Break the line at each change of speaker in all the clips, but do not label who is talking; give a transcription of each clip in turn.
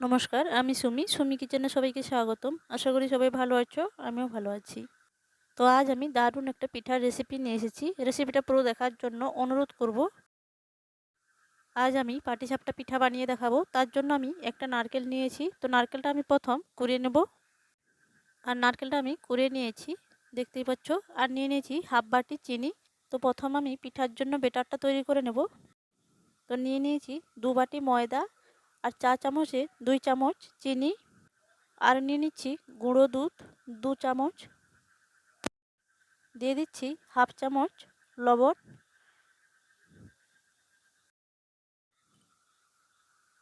নমস্কার, আমি সুমি সুমি কিচেনে সবাইকে স্বাগতম। আশা করি সবাই ভালো আছো, আমিও ভালো আছি। তো আজ আমি দারুণ একটা পিঠার রেসিপি নিয়ে এসেছি। রেসিপিটা পুরো দেখার জন্য অনুরোধ করব। আজ আমি পাটিসাপটা পিঠা বানিয়ে দেখাবো। তার জন্য আমি একটা নারকেল নিয়েছি। তো নারকেলটা আমি প্রথম কুড়িয়ে নেব। আর নারকেলটা আমি কুড়িয়ে নিয়েছি, দেখতেই পাচ্ছ। আর নিয়ে নিয়েছি হাফ বাটি চিনি। তো প্রথম আমি পিঠার জন্য বেটারটা তৈরি করে নেব। তো নিয়ে নিয়েছি দু বাটি ময়দা। আর চা চামচে দুই চামচ চিনি আর নিয়ে নিচ্ছি গুঁড়ো দুধ, দু চামচ। দিয়ে দিচ্ছি হাফ চামচ লবণ।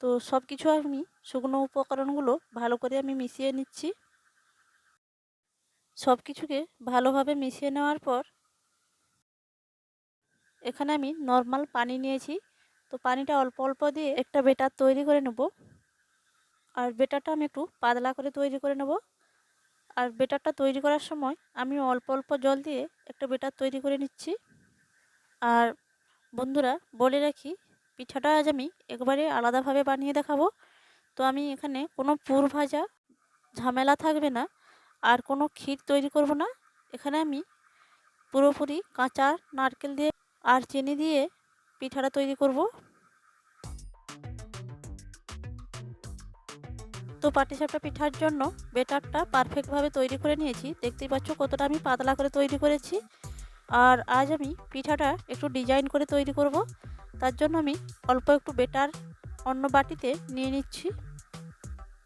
তো সব কিছু আমি শুকনো উপকরণগুলো ভালো করে আমি মিশিয়ে নিচ্ছি। সব কিছুকে ভালোভাবে মিশিয়ে নেওয়ার পর এখানে আমি নর্মাল পানি নিয়েছি। তো পানিটা অল্প অল্প দিয়ে একটা বেটার তৈরি করে নেব। আর বেটারটা আমি একটু পাতলা করে তৈরি করে নেব। আর বেটারটা তৈরি করার সময় আমি অল্প অল্প জল দিয়ে একটা বেটার তৈরি করে নিচ্ছি। আর বন্ধুরা, বলে রাখি, পিঠাটা আজ আমি একবারে আলাদাভাবে বানিয়ে দেখাবো। তো আমি এখানে কোনো পুর ভাজা ঝামেলা থাকবে না, আর কোনো ক্ষীর তৈরি করব না। এখানে আমি পুরোপুরি কাঁচা নারকেল দিয়ে আর চিনি দিয়ে পিঠাটা তৈরি করব। তো পাটিসাপটা পিঠার জন্য বেটারটা পারফেক্টভাবে তৈরি করে নিয়েছি। দেখতেই পাচ্ছ কতটা আমি পাতলা করে তৈরি করেছি। আর আজ আমি পিঠাটা একটু ডিজাইন করে তৈরি করব। তার জন্য আমি অল্প একটু বেটার অন্য বাটিতে নিয়ে নিচ্ছি।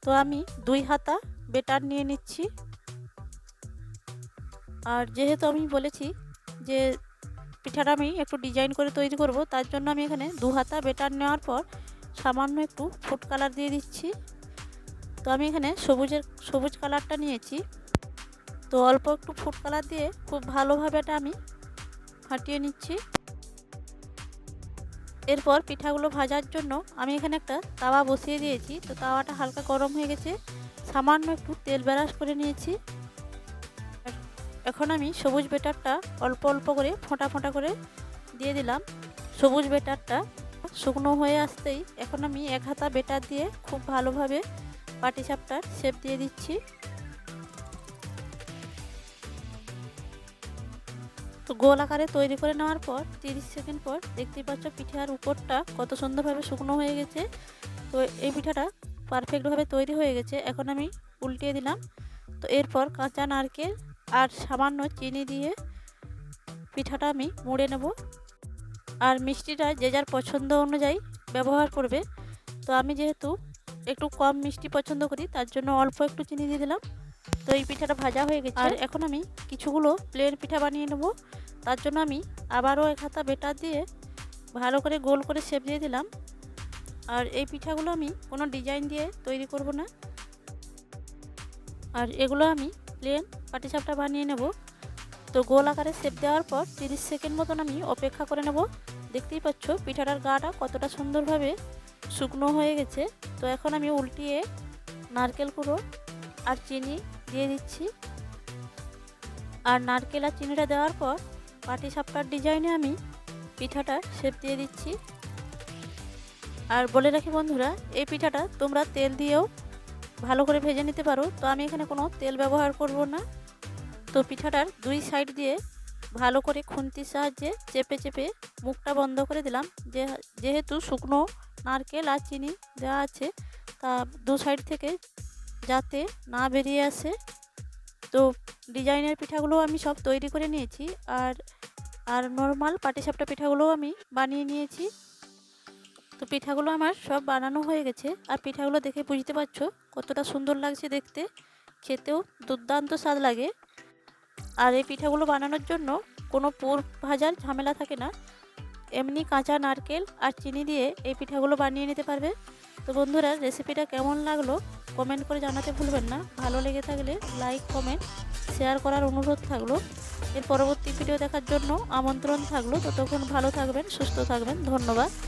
তো আমি দুই হাতা বেটার নিয়ে নিচ্ছি। আর যেহেতু আমি বলেছি যে পিঠাটা আমি একটু ডিজাইন করে তৈরি করব, তার জন্য আমি এখানে দু হাতা বেটার নেওয়ার পর সামান্য একটু ফুড কালার দিয়ে দিচ্ছি। তো আমি এখানে সবুজের, সবুজ কালারটা নিয়েছি। তো অল্প একটু ফুড কালার দিয়ে খুব ভালোভাবে এটা আমি ফাটিয়ে নিচ্ছি। এরপর পিঠাগুলো ভাজার জন্য আমি এখানে একটা তাওয়া বসিয়ে দিয়েছি। তো তাওয়াটা হালকা গরম হয়ে গেছে। সামান্য একটু তেল ব্রাশ করে নিয়েছি। এখন আমি সবুজ বেটারটা অল্প অল্প করে ফোঁটা ফোঁটা করে দিয়ে দিলাম। সবুজ বেটারটা শুকনো হয়ে আসতেই এখন আমি এক হাতা বেটার দিয়ে খুব ভালোভাবে পাটিসাপটার শেপ দিয়ে দিচ্ছি। তো গোল আকারে তৈরি করে নেওয়ার পর তিরিশ সেকেন্ড পর দেখতেই পাচ্ছ পিঠার উপরটা কত সুন্দরভাবে শুকনো হয়ে গেছে। তো এই পিঠাটা পারফেক্টভাবে তৈরি হয়ে গেছে। এখন আমি উল্টিয়ে দিলাম। তো এরপর কাঁচা নারকেল আর সামান্য চিনি দিয়ে পিঠাটা আমি মুড়ে নেব। আর মিষ্টিটা যে যার পছন্দ অনুযায়ী ব্যবহার করবে। তো আমি যেহেতু একটু কম মিষ্টি পছন্দ করি তার জন্য অল্প একটু চিনি দিয়ে দিলাম। তো এই পিঠাটা ভাজা হয়ে গেছে। আর এখন আমি কিছুগুলো প্লেন পিঠা বানিয়ে নেব। তার জন্য আমি আবারও এক হাতা বেটার দিয়ে ভালো করে গোল করে শেপ দিয়ে দিলাম। আর এই পিঠাগুলো আমি কোনো ডিজাইন দিয়ে তৈরি করব না। আর এগুলো আমি প্লেন পাটিসাপটা বানিয়ে নেব। তো গোল আকারে শেপ দেওয়ার পর তিরিশ সেকেন্ড মতন আমি অপেক্ষা করে নেব। দেখতেই পাচ্ছ পিঠাটার গাটা কতটা সুন্দরভাবে শুকনো হয়ে গেছে। তো এখন আমি উল্টিয়ে নারকেল কুড়ো আর চিনি দিয়ে দিচ্ছি। আর নারকেল আর চিনিটা দেওয়ার পর পাটি সাপটার ডিজাইনে আমি পিঠাটা শেপ দিয়ে দিচ্ছি। আর বলে রাখি বন্ধুরা, এই পিঠাটা তোমরা তেল দিয়েও ভালো করে ভেজে নিতে পারো। তো আমি এখানে কোনো তেল ব্যবহার করব না। তো পিঠাটার দুই সাইড দিয়ে ভালো করে খুন্তির সাহায্যে চেপে চেপে মুখটা বন্ধ করে দিলাম। যে, যেহেতু শুকনো নারকেল আর চিনি দেওয়া আছে, তা দু সাইড থেকে যাতে না বেরিয়ে আসে। তো ডিজাইনের পিঠাগুলো আমি সব তৈরি করে নিয়েছি আর আর নর্মাল পাটিসাপটা পিঠাগুলোও আমি বানিয়ে নিয়েছি। তো পিঠাগুলো আমার সব বানানো হয়ে গেছে আর পিঠাগুলো দেখে বুঝতে পারছ কতটা সুন্দর লাগছে দেখতে। খেতেও দুর্দান্ত স্বাদ লাগে। আর এই পিঠাগুলো বানানোর জন্য কোনো পুর ভাজার ঝামেলা থাকে না। এমনি কাঁচা নারকেল আর চিনি দিয়ে এই পিঠাগুলো বানিয়ে নিতে পারবে। তো বন্ধুরা রেসিপিটা কেমন লাগল কমেন্ট করে জানাতে ভুলবেন না। ভালো লেগে থাকলে লাইক কমেন্ট শেয়ার করার অনুরোধ থাকল। এর পরবর্তী ভিডিও দেখার জন্য আমন্ত্রণ থাকল। ততক্ষণ ভালো থাকবেন, সুস্থ থাকবেন। ধন্যবাদ।